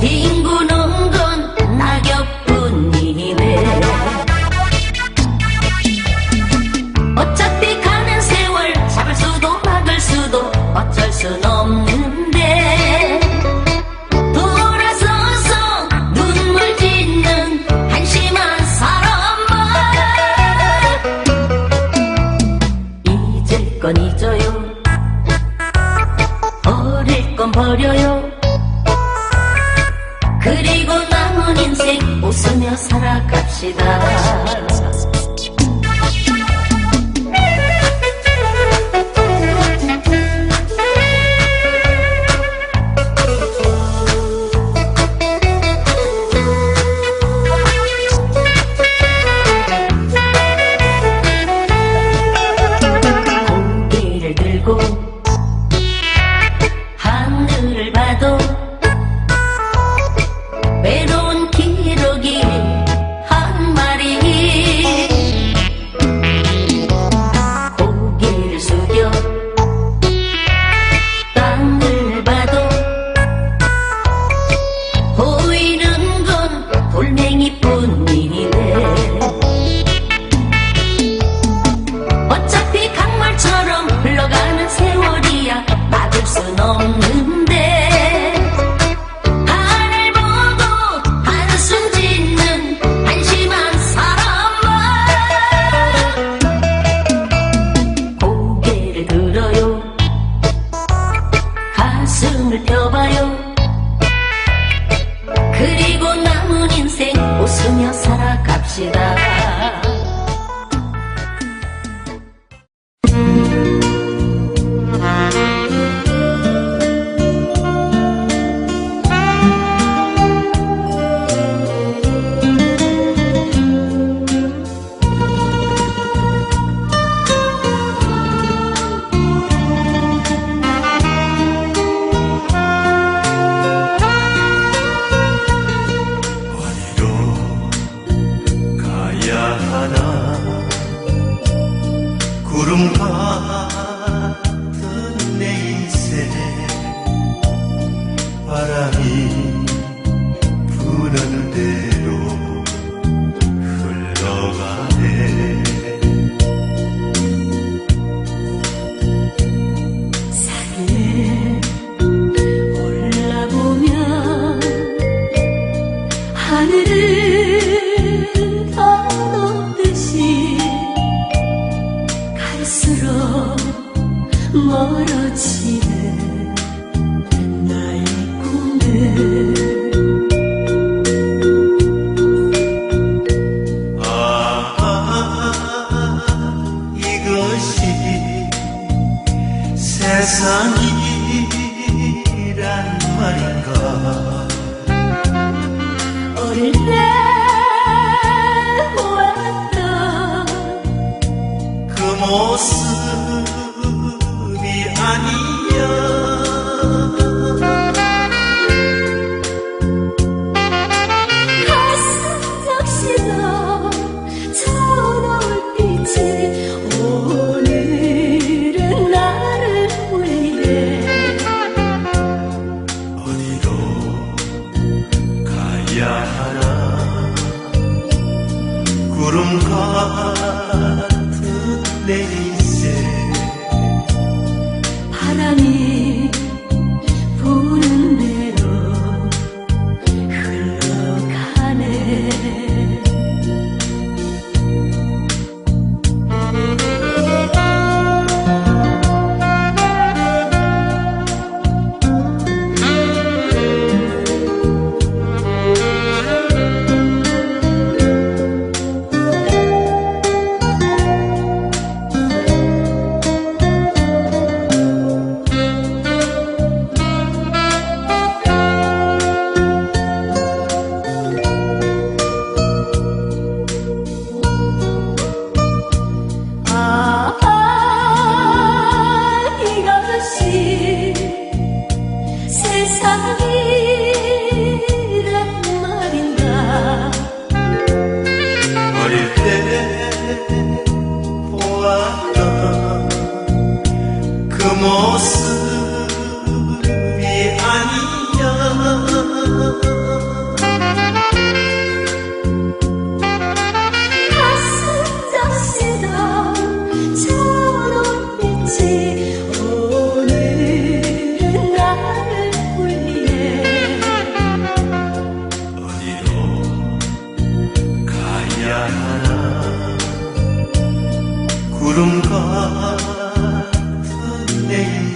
뒹구는 건 낙엽뿐이네. 어차피 가는 세월 잡을 수도 막을 수도 어쩔 순 없는데. 돌아서서 눈물 짓는 한심한 사람만 잊을 건 잊어요. 어릴 건 버려요. 그리고 남은 인생 웃으며 살아갑시다. 멀어지는 나의 꿈들. 세상 하나님. 세상이란 말인가 모습 하나 구름 같은 내